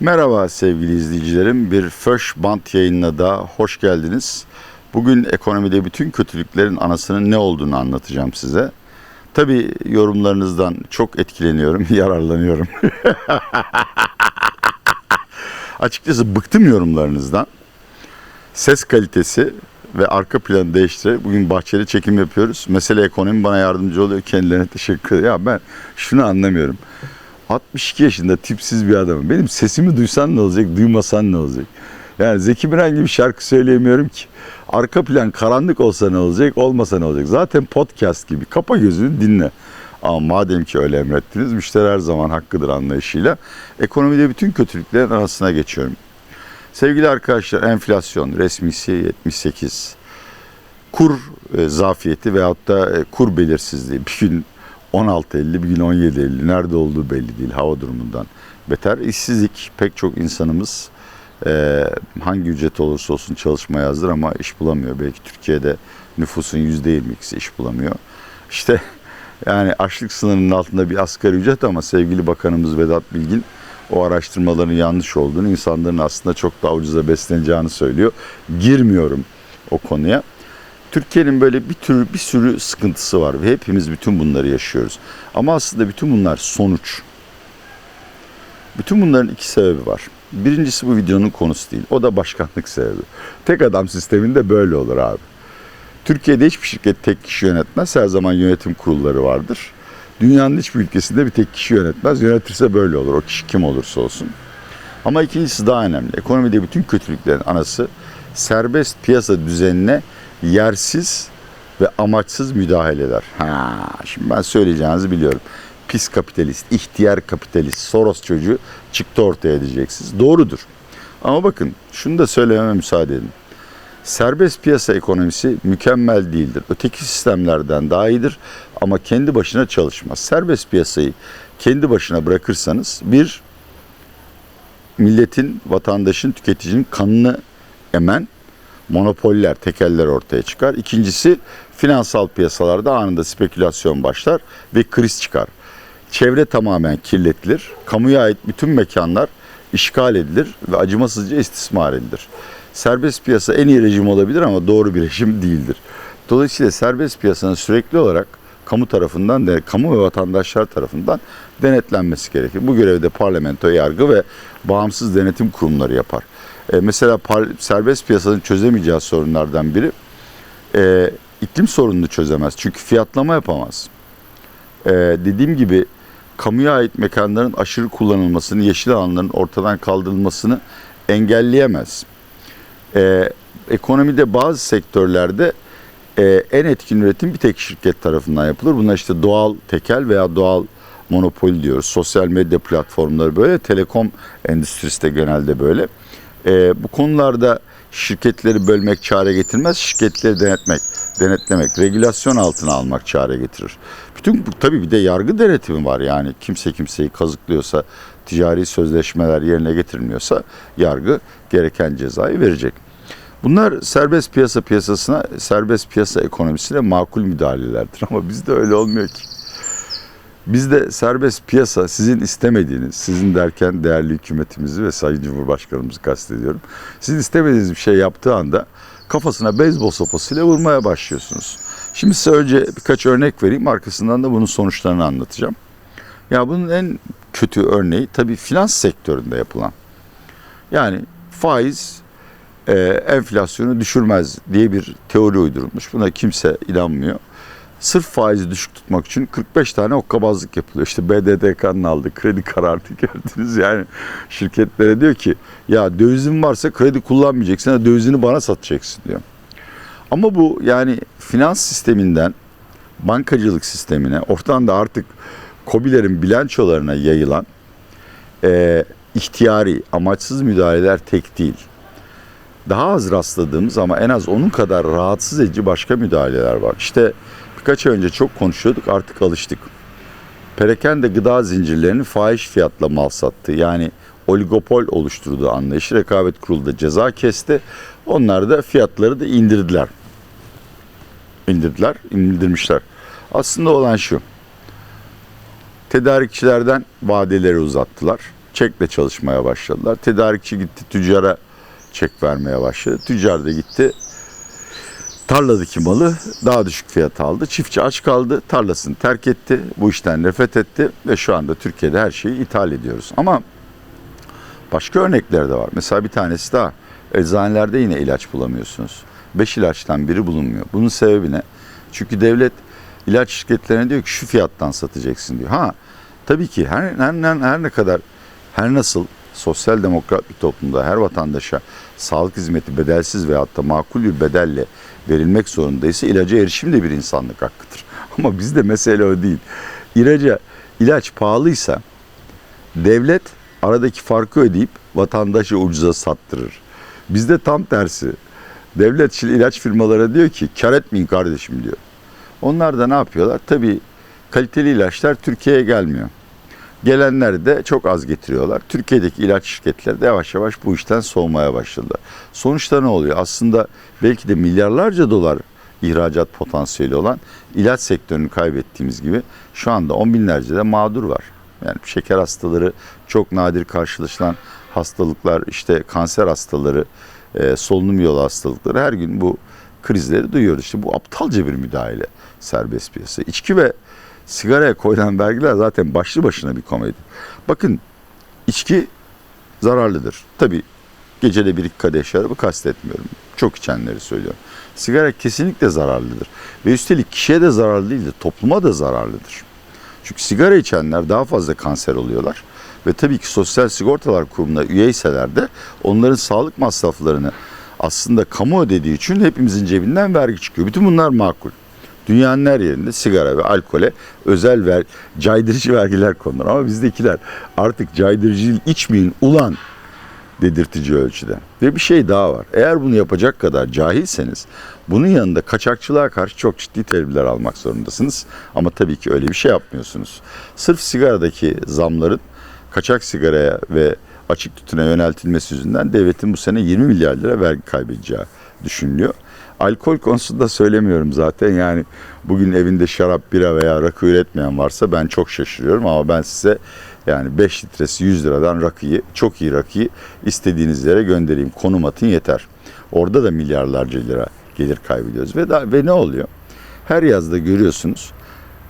Merhaba sevgili izleyicilerim. Bir Föş Bant yayınına da hoş geldiniz. Bugün ekonomide bütün kötülüklerin anasının ne olduğunu anlatacağım size. Tabii yorumlarınızdan çok etkileniyorum, yararlanıyorum. Açıkçası bıktım yorumlarınızdan. Ses kalitesi ve arka planı değiştirerek bugün bahçede çekim yapıyoruz. Mesele ekonomi bana yardımcı oluyor. Kendilerine teşekkür ederim. Ya ben şunu anlamıyorum. 62 yaşında tipsiz bir adamım. Benim sesimi duysan ne olacak, duymasan ne olacak? Yani Zeki Müren gibi şarkı söyleyemiyorum ki. Arka plan karanlık olsa ne olacak, olmasa ne olacak? Zaten podcast gibi. Kapa gözünü dinle. Ama madem ki öyle emrettiniz, müşteri her zaman hakkıdır anlayışıyla. Ekonomide bütün kötülüklerin arasına geçiyorum. Sevgili arkadaşlar, enflasyon resmisi 78. Kur e, zafiyeti veyahut da e, kur belirsizliği. Bir gün 16.50 bir gün 17.50 nerede olduğu belli değil hava durumundan beter. İşsizlik pek çok insanımız e, hangi ücret olursa olsun çalışmaya hazır ama iş bulamıyor. Belki Türkiye'de nüfusun %22'si iş bulamıyor. İşte yani açlık sınırının altında bir asgari ücret ama sevgili Bakanımız Vedat Bilgin o araştırmaların yanlış olduğunu, insanların aslında çok daha ucuza besleneceğini söylüyor. Girmiyorum o konuya. Türkiye'nin böyle bir tür bir sürü sıkıntısı var ve hepimiz bütün bunları yaşıyoruz. Ama aslında bütün bunlar sonuç. Bütün bunların iki sebebi var. Birincisi bu videonun konusu değil. O da başkanlık sebebi. Tek adam sisteminde böyle olur abi. Türkiye'de hiçbir şirket tek kişi yönetmez. Her zaman yönetim kurulları vardır. Dünyanın hiçbir ülkesinde bir tek kişi yönetmez. Yönetirse böyle olur. O kişi kim olursa olsun. Ama ikincisi daha önemli. Ekonomide bütün kötülüklerin anası serbest piyasa düzenine yersiz ve amaçsız müdahaleler. Ha, şimdi ben söyleyeceğinizi biliyorum. Pis kapitalist, ihtiyar kapitalist, Soros çocuğu çıktı ortaya edeceksiniz. Doğrudur. Ama bakın şunu da söylememe müsaade edin. Serbest piyasa ekonomisi mükemmel değildir. Öteki sistemlerden daha iyidir ama kendi başına çalışmaz. Serbest piyasayı kendi başına bırakırsanız bir milletin, vatandaşın, tüketicinin kanını emen monopoller, tekeller ortaya çıkar. İkincisi finansal piyasalarda anında spekülasyon başlar ve kriz çıkar. Çevre tamamen kirletilir. Kamuya ait bütün mekanlar işgal edilir ve acımasızca istismar edilir. Serbest piyasa en iyi rejim olabilir ama doğru bir rejim değildir. Dolayısıyla serbest piyasanın sürekli olarak kamu tarafından, kamu ve vatandaşlar tarafından denetlenmesi gerekir. Bu görevi de parlamento, yargı ve bağımsız denetim kurumları yapar. E, mesela par- serbest piyasanın çözemeyeceği sorunlardan biri e, iklim sorununu çözemez. Çünkü fiyatlama yapamaz. E, dediğim gibi kamuya ait mekanların aşırı kullanılmasını, yeşil alanların ortadan kaldırılmasını engelleyemez. E, ekonomide bazı sektörlerde e, en etkin üretim bir tek şirket tarafından yapılır. Bunlar işte doğal tekel veya doğal monopol diyoruz. Sosyal medya platformları böyle, telekom endüstrisi de genelde böyle. E, bu konularda şirketleri bölmek çare getirmez, şirketleri denetmek, denetlemek, regülasyon altına almak çare getirir. Bütün bu tabii bir de yargı denetimi var yani kimse kimseyi kazıklıyorsa, ticari sözleşmeler yerine getirilmiyorsa yargı gereken cezayı verecek. Bunlar serbest piyasa piyasasına, serbest piyasa ekonomisine makul müdahalelerdir ama bizde öyle olmuyor ki. Bizde serbest piyasa sizin istemediğiniz, sizin derken değerli hükümetimizi ve Sayın Cumhurbaşkanımızı kastediyorum. Sizin istemediğiniz bir şey yaptığı anda kafasına beyzbol sopasıyla vurmaya başlıyorsunuz. Şimdi size önce birkaç örnek vereyim, arkasından da bunun sonuçlarını anlatacağım. Ya bunun en kötü örneği tabii finans sektöründe yapılan. Yani faiz e, enflasyonu düşürmez diye bir teori uydurulmuş. Buna kimse inanmıyor. Sırf faizi düşük tutmak için 45 tane okkabazlık yapılıyor. İşte BDDK'nın aldığı kredi kararı gördünüz. Yani şirketlere diyor ki ya dövizin varsa kredi kullanmayacaksın. Dövizini bana satacaksın diyor. Ama bu yani finans sisteminden bankacılık sistemine ortadan da artık kobilerin bilançolarına yayılan e, ihtiyari, amaçsız müdahaleler tek değil. Daha az rastladığımız ama en az onun kadar rahatsız edici başka müdahaleler var. İşte birkaç ay önce çok konuşuyorduk artık alıştık. Perakende gıda zincirlerinin fahiş fiyatla mal sattığı yani oligopol oluşturduğu anlayışı rekabet kurulu da ceza kesti. Onlar da fiyatları da indirdiler. İndirdiler, indirmişler. Aslında olan şu. Tedarikçilerden vadeleri uzattılar. çekle çalışmaya başladılar. Tedarikçi gitti tüccara çek vermeye başladı. Tüccar da gitti tarladaki malı daha düşük fiyata aldı. Çiftçi aç kaldı, tarlasını terk etti, bu işten nefret etti ve şu anda Türkiye'de her şeyi ithal ediyoruz. Ama başka örnekler de var. Mesela bir tanesi daha. Eczanelerde yine ilaç bulamıyorsunuz. Beş ilaçtan biri bulunmuyor. Bunun sebebi ne? Çünkü devlet ilaç şirketlerine diyor ki şu fiyattan satacaksın diyor. Ha tabii ki her, her, her, her ne kadar her nasıl sosyal demokrat bir toplumda her vatandaşa sağlık hizmeti bedelsiz veyahut da makul bir bedelle verilmek zorundaysa ilaca erişim de bir insanlık hakkıdır. Ama bizde mesele o değil. İlaca, ilaç pahalıysa devlet aradaki farkı ödeyip vatandaşa ucuza sattırır. Bizde tam tersi. Devlet şimdi ilaç firmalara diyor ki kar etmeyin kardeşim diyor. Onlar da ne yapıyorlar? Tabii kaliteli ilaçlar Türkiye'ye gelmiyor. Gelenler de çok az getiriyorlar. Türkiye'deki ilaç şirketleri de yavaş yavaş bu işten soğumaya başladılar. Sonuçta ne oluyor? Aslında belki de milyarlarca dolar ihracat potansiyeli olan ilaç sektörünü kaybettiğimiz gibi şu anda on binlerce de mağdur var. Yani şeker hastaları, çok nadir karşılaşılan hastalıklar, işte kanser hastaları, e, solunum yolu hastalıkları her gün bu krizleri duyuyoruz. İşte bu aptalca bir müdahale serbest piyasa. İçki ve sigaraya koyulan vergiler zaten başlı başına bir komedi. Bakın içki zararlıdır. Tabii gecede bir iki kadeh şarabı kastetmiyorum. Çok içenleri söylüyorum. Sigara kesinlikle zararlıdır. Ve üstelik kişiye de zararlı değildir, topluma da zararlıdır. Çünkü sigara içenler daha fazla kanser oluyorlar. Ve tabii ki Sosyal Sigortalar Kurumu'na üyeyseler de onların sağlık masraflarını aslında kamu ödediği için hepimizin cebinden vergi çıkıyor. Bütün bunlar makul. Dünyanın her yerinde sigara ve alkole özel ver, caydırıcı vergiler konulur. Ama bizdekiler artık caydırıcı içmeyin ulan dedirtici ölçüde. Ve bir şey daha var. Eğer bunu yapacak kadar cahilseniz bunun yanında kaçakçılığa karşı çok ciddi tedbirler almak zorundasınız. Ama tabii ki öyle bir şey yapmıyorsunuz. Sırf sigaradaki zamların kaçak sigaraya ve açık tütüne yöneltilmesi yüzünden devletin bu sene 20 milyar lira vergi kaybedeceği düşünülüyor. Alkol konusunda söylemiyorum zaten. Yani bugün evinde şarap, bira veya rakı üretmeyen varsa ben çok şaşırıyorum ama ben size yani 5 litresi 100 liradan rakıyı, çok iyi rakıyı istediğiniz yere göndereyim. Konum atın yeter. Orada da milyarlarca lira gelir kaybediyoruz. Ve, da, ve ne oluyor? Her yazda görüyorsunuz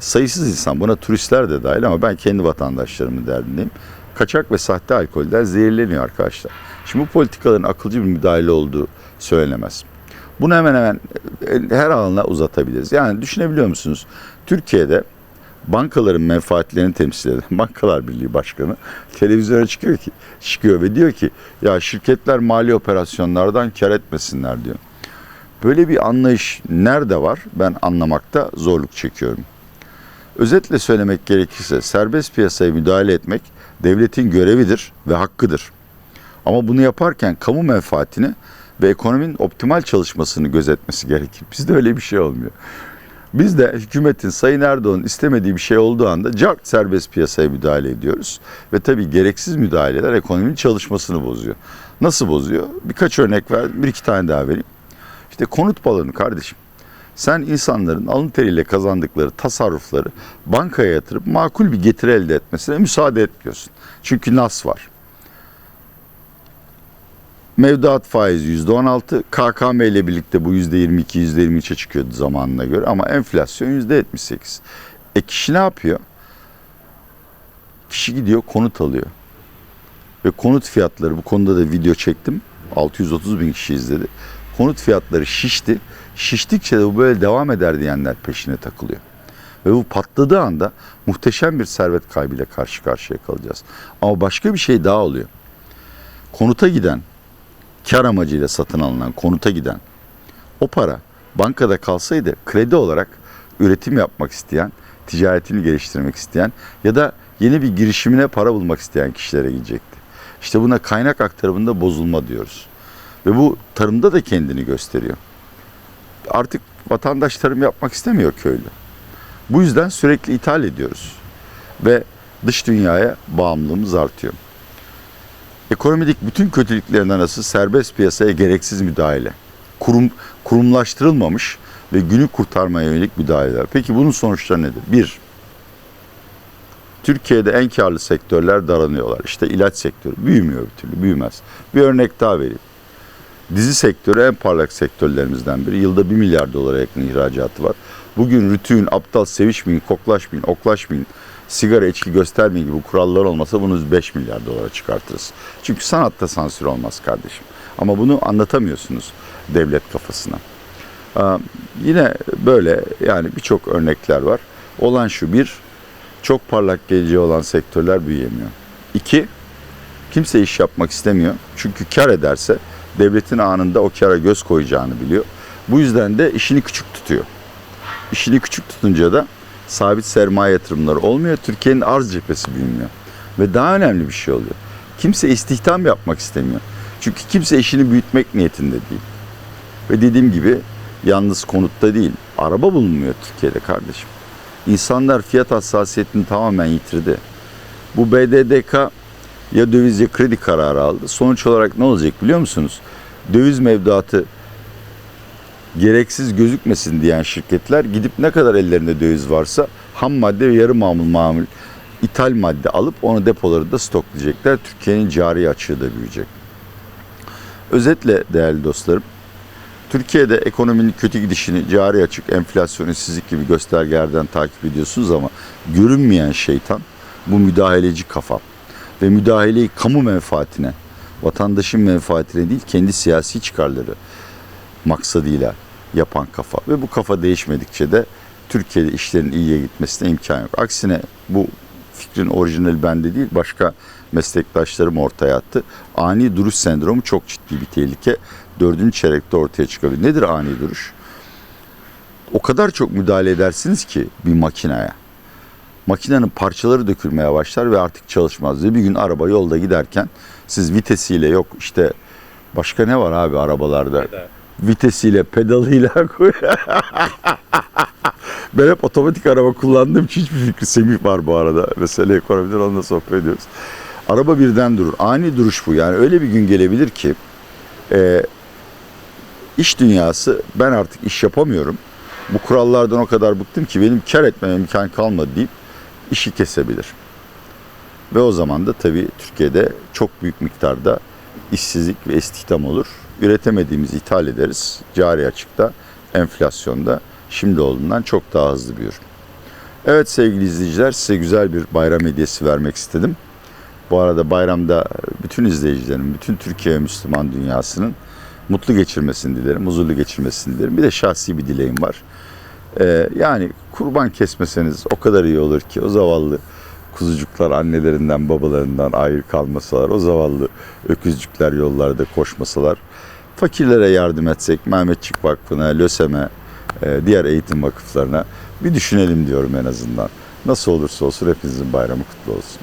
sayısız insan buna turistler de dahil ama ben kendi vatandaşlarımın derdindeyim. Kaçak ve sahte alkolden zehirleniyor arkadaşlar. Şimdi bu politikaların akılcı bir müdahale olduğu söylenemez. Bunu hemen hemen e, her alana uzatabiliriz. Yani düşünebiliyor musunuz? Türkiye'de bankaların menfaatlerini temsil eden Bankalar Birliği Başkanı televizyona çıkıyor ki çıkıyor ve diyor ki ya şirketler mali operasyonlardan kar etmesinler diyor. Böyle bir anlayış nerede var? Ben anlamakta zorluk çekiyorum. Özetle söylemek gerekirse serbest piyasaya müdahale etmek devletin görevidir ve hakkıdır. Ama bunu yaparken kamu menfaatini ve ekonominin optimal çalışmasını gözetmesi gerekir. Bizde öyle bir şey olmuyor. Biz de hükümetin Sayın Erdoğan'ın istemediği bir şey olduğu anda cart serbest piyasaya müdahale ediyoruz. Ve tabii gereksiz müdahaleler ekonominin çalışmasını bozuyor. Nasıl bozuyor? Birkaç örnek ver, bir iki tane daha vereyim. İşte konut balonu kardeşim. Sen insanların alın teriyle kazandıkları tasarrufları bankaya yatırıp makul bir getiri elde etmesine müsaade etmiyorsun. Çünkü nas var. Mevduat faizi %16, KKM ile birlikte bu %22, %23'e çıkıyordu zamanına göre ama enflasyon %78. E kişi ne yapıyor? Kişi gidiyor konut alıyor. Ve konut fiyatları, bu konuda da video çektim. 630 bin kişi izledi. Konut fiyatları şişti. Şiştikçe de bu böyle devam eder diyenler peşine takılıyor. Ve bu patladığı anda muhteşem bir servet kaybıyla karşı karşıya kalacağız. Ama başka bir şey daha oluyor. Konuta giden kar amacıyla satın alınan konuta giden o para bankada kalsaydı kredi olarak üretim yapmak isteyen, ticaretini geliştirmek isteyen ya da yeni bir girişimine para bulmak isteyen kişilere gidecekti. İşte buna kaynak aktarımında bozulma diyoruz. Ve bu tarımda da kendini gösteriyor. Artık vatandaş tarım yapmak istemiyor köylü. Bu yüzden sürekli ithal ediyoruz. Ve dış dünyaya bağımlılığımız artıyor. Ekonomideki bütün kötülüklerin arası serbest piyasaya gereksiz müdahale. Kurum, kurumlaştırılmamış ve günü kurtarmaya yönelik müdahaleler. Peki bunun sonuçları nedir? Bir, Türkiye'de en karlı sektörler daranıyorlar. İşte ilaç sektörü büyümüyor bir türlü, büyümez. Bir örnek daha vereyim. Dizi sektörü en parlak sektörlerimizden biri. Yılda 1 milyar dolara yakın ihracatı var. Bugün rütüğün, aptal, sevişmeyin, koklaşmayın, oklaşmayın, sigara, içki göstermeyin gibi kurallar olmasa bunu biz 5 milyar dolara çıkartırız. Çünkü sanatta sansür olmaz kardeşim. Ama bunu anlatamıyorsunuz devlet kafasına. Aa, yine böyle yani birçok örnekler var. Olan şu bir, çok parlak geleceği olan sektörler büyüyemiyor. İki, kimse iş yapmak istemiyor. Çünkü kar ederse devletin anında o kara göz koyacağını biliyor. Bu yüzden de işini küçük tutuyor. İşini küçük tutunca da sabit sermaye yatırımları olmuyor. Türkiye'nin arz cephesi büyümüyor. Ve daha önemli bir şey oluyor. Kimse istihdam yapmak istemiyor. Çünkü kimse işini büyütmek niyetinde değil. Ve dediğim gibi yalnız konutta değil, araba bulunmuyor Türkiye'de kardeşim. İnsanlar fiyat hassasiyetini tamamen yitirdi. Bu BDDK ya döviz ya kredi kararı aldı. Sonuç olarak ne olacak biliyor musunuz? Döviz mevduatı gereksiz gözükmesin diyen şirketler gidip ne kadar ellerinde döviz varsa ham madde ve yarı mamul mamul ithal madde alıp onu depolarında stoklayacaklar. Türkiye'nin cari açığı da büyüyecek. Özetle değerli dostlarım, Türkiye'de ekonominin kötü gidişini cari açık, enflasyon, işsizlik gibi göstergelerden takip ediyorsunuz ama görünmeyen şeytan bu müdahaleci kafa ve müdahaleyi kamu menfaatine, vatandaşın menfaatine değil kendi siyasi çıkarları maksadıyla yapan kafa ve bu kafa değişmedikçe de Türkiye'de işlerin iyiye gitmesine imkan yok. Aksine bu fikrin orijinali bende değil başka meslektaşlarım ortaya attı. Ani duruş sendromu çok ciddi bir tehlike. Dördüncü çeyrekte ortaya çıkabilir. Nedir ani duruş? O kadar çok müdahale edersiniz ki bir makineye. Makinenin parçaları dökülmeye başlar ve artık çalışmaz. Bir gün araba yolda giderken siz vitesiyle yok işte başka ne var abi arabalarda? Vitesiyle, pedalıyla ben hep otomatik araba kullandığım için hiçbir fikri Semih var bu arada. Mesela ekonomiden onunla sohbet ediyoruz. Araba birden durur. Ani duruş bu. Yani öyle bir gün gelebilir ki e, iş dünyası ben artık iş yapamıyorum. Bu kurallardan o kadar bıktım ki benim kar etmeme imkan kalmadı deyip işi kesebilir. Ve o zaman da tabii Türkiye'de çok büyük miktarda işsizlik ve istihdam olur. Üretemediğimizi ithal ederiz. Cari açıkta, enflasyonda şimdi olduğundan çok daha hızlı büyür. Evet sevgili izleyiciler size güzel bir bayram hediyesi vermek istedim. Bu arada bayramda bütün izleyicilerin, bütün Türkiye Müslüman dünyasının mutlu geçirmesini dilerim, huzurlu geçirmesini dilerim. Bir de şahsi bir dileğim var. Ee, yani kurban kesmeseniz o kadar iyi olur ki o zavallı kuzucuklar annelerinden babalarından ayrı kalmasalar, o zavallı öküzcükler yollarda koşmasalar, fakirlere yardım etsek, Mehmetçik Vakfı'na, LÖSEM'e, e, diğer eğitim vakıflarına bir düşünelim diyorum en azından. Nasıl olursa olsun hepinizin bayramı kutlu olsun.